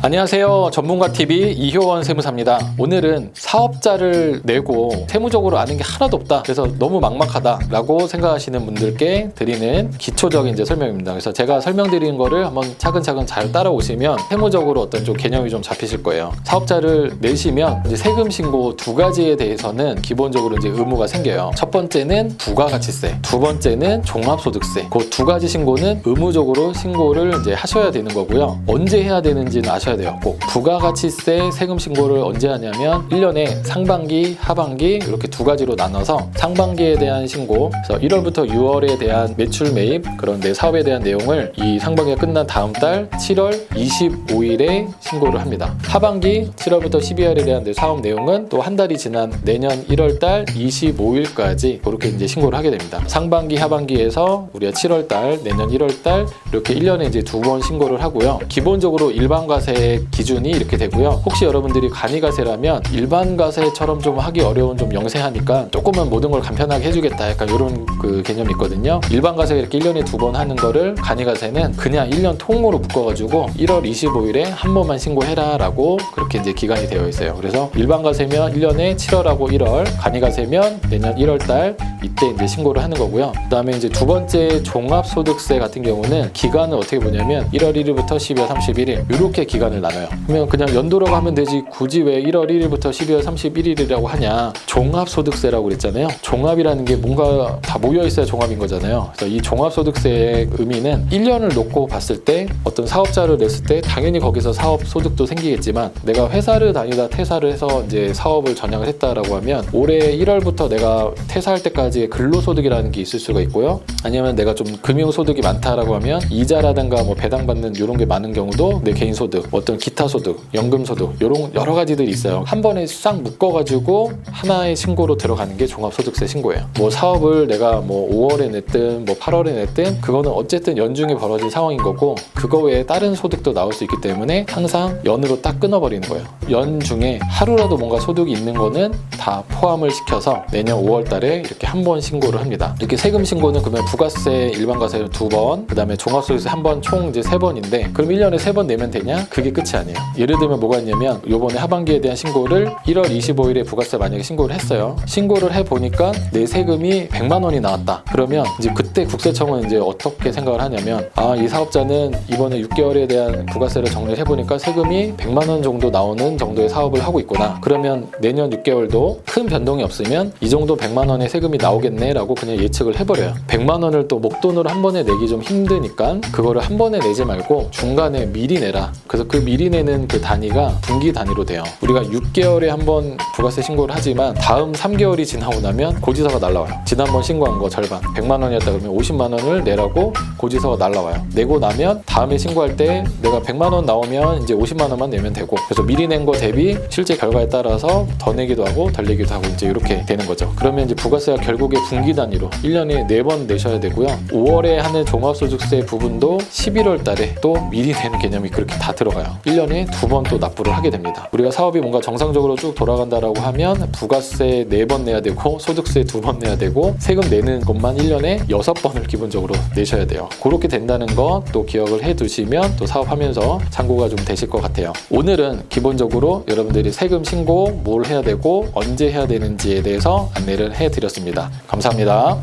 안녕하세요. 전문가 TV 이효원 세무사입니다. 오늘은 사업자를 내고 세무적으로 아는 게 하나도 없다. 그래서 너무 막막하다라고 생각하시는 분들께 드리는 기초적인 이제 설명입니다. 그래서 제가 설명드리는 거를 한번 차근차근 잘 따라오시면 세무적으로 어떤 좀 개념이 좀 잡히실 거예요. 사업자를 내시면 이제 세금 신고 두 가지에 대해서는 기본적으로 이제 의무가 생겨요. 첫 번째는 부가가치세, 두 번째는 종합소득세. 그 두 가지 신고는 의무적으로 신고를 이제 하셔야 되는 거고요. 언제 해야 되는지는 아 셔야 돼요. 꼭 부가가치세 세금 신고를 언제 하냐면 1년에 상반기, 하반기 이렇게 두 가지로 나눠서 상반기에 대한 신고, 그래서 1월부터 6월에 대한 매출 매입 그런 내 사업에 대한 내용을 이 상반기가 끝난 다음 달 7월 25일에 신고를 합니다. 하반기 7월부터 12월에 대한 내 사업 내용은 또 한 달이 지난 내년 1월 달 25일까지 그렇게 이제 신고를 하게 됩니다. 상반기, 하반기에서 우리가 7월 달, 내년 1월 달 이렇게 1년에 이제 두 번 신고를 하고요. 기본적으로 일반 과세 기준이 이렇게 되고요. 혹시 여러분들이 간이 과세라면 일반 과세처럼 좀 하기 어려운 좀 영세하니까 조금은 모든 걸 간편하게 해주겠다. 약간 이런 그 개념이 있거든요. 일반 과세 이렇게 1년에 두 번 하는 거를 간이 과세는 그냥 1년 통으로 묶어가지고 1월 25일에 한 번만 신고해라 라고 그렇게 이제 기간이 되어 있어요. 그래서 일반 과세면 1년에 7월하고 1월, 간이 과세면 내년 1월 달 이때 이제 신고를 하는 거고요. 그 다음에 이제 두 번째 종합소득세 같은 경우는 기간을 어떻게 보냐면 1월 1일부터 12월 31일 이렇게 기간을 나눠요. 그러면 그냥 연도라고 하면 되지 굳이 왜 1월 1일부터 12월 31일이라고 하냐? 종합소득세라고 그랬잖아요. 종합이라는 게 뭔가 다 모여 있어야 종합인 거잖아요. 그래서 이 종합소득세의 의미는 1년을 놓고 봤을 때 어떤 사업자를 냈을 때 당연히 거기서 사업 소득도 생기겠지만 내가 회사를 다니다 퇴사를 해서 이제 사업을 전향을 했다라고 하면 올해 1월부터 내가 퇴사할 때까지의 근로소득이라는 게 있을 수가 있고요. 아니면 내가 좀 금융소득이 많다라고 하면 이자라든가 뭐 배당받는 이런 게 많은 경우도 내 개인 소득, 어떤 기타 소득, 연금 소득 이런 여러 가지들이 있어요. 한 번에 싹 묶어가지고 하나의 신고로 들어가는 게 종합소득세 신고예요. 뭐 사업을 내가 뭐 5월에 냈든 뭐 8월에 냈든 그거는 어쨌든 연중에 벌어진 상황인 거고 그거 외에 다른 소득도 나올 수 있기 때문에 항상 연으로 딱 끊어버리는 거예요. 연 중에 하루라도 뭔가 소득이 있는 거는 다 포함을 시켜서 내년 5월 달에 이렇게 한 번 신고를 합니다. 이렇게 세금 신고는 그러면 부가세, 일반가세 두 번, 그 다음에 종합소득세 한 번 총 이제 세 번인데 그럼 1년에 세 번 내면 되냐? 그게 끝이 아니에요. 예를 들면 뭐가 있냐면 요번에 하반기에 대한 신고를 1월 25일에 부가세 만약에 신고를 했어요. 신고를 해 보니까 내 세금이 100만 원이 나왔다. 그러면 이제 그때 국세청은 이제 어떻게 생각을 하냐면 아, 이 사업자는 이번에 6개월에 대한 부가세를 정리를 해 보니까 세금이 100만 원 정도 나오는 정도의 사업을 하고 있구나. 그러면 내년 6개월도 큰 변동이 없으면 이 정도 100만 원의 세금이 나오겠네라고 그냥 예측을 해버려요. 100만 원을 또 목돈으로 한 번에 내기 좀 힘드니까 그거를 한 번에 내지 말고 중간에 미리 내라. 그래서 그 미리 내는 그 단위가 분기 단위로 돼요. 우리가 6개월에 한 번 부가세 신고를 하지만 다음 3개월이 지나고 나면 고지서가 날라와요. 지난번 신고한 거 절반 100만 원이었다 그러면 50만 원을 내라고 고지서가 날라와요. 내고 나면 다음에 신고할 때 내가 100만 원 나오면 이제 50만 원만 내면 되고 그래서 미리 낸 거 대비 실제 결과에 따라서 더 내기도 하고 덜 내기도 하고 이제 이렇게 되는 거죠. 그러면 이제 부가세가 결국에 분기 단위로 1년에 4번 내셔야 되고요. 5월에 하는 종합소득세 부분도 11월 달에 또 미리 내는 개념이 그렇게 다 들어 가요. 1년에 두 번 또 납부를 하게 됩니다. 우리가 사업이 뭔가 정상적으로 쭉 돌아간다라고 하면 부가세 4번 내야 되고 소득세 두 번 내야 되고 세금 내는 것만 1년에 6번을 기본적으로 내셔야 돼요. 그렇게 된다는 거 또 기억을 해 두시면 또 사업하면서 참고가 좀 되실 것 같아요. 오늘은 기본적으로 여러분들이 세금 신고 뭘 해야 되고 언제 해야 되는지에 대해서 안내를 해 드렸습니다. 감사합니다.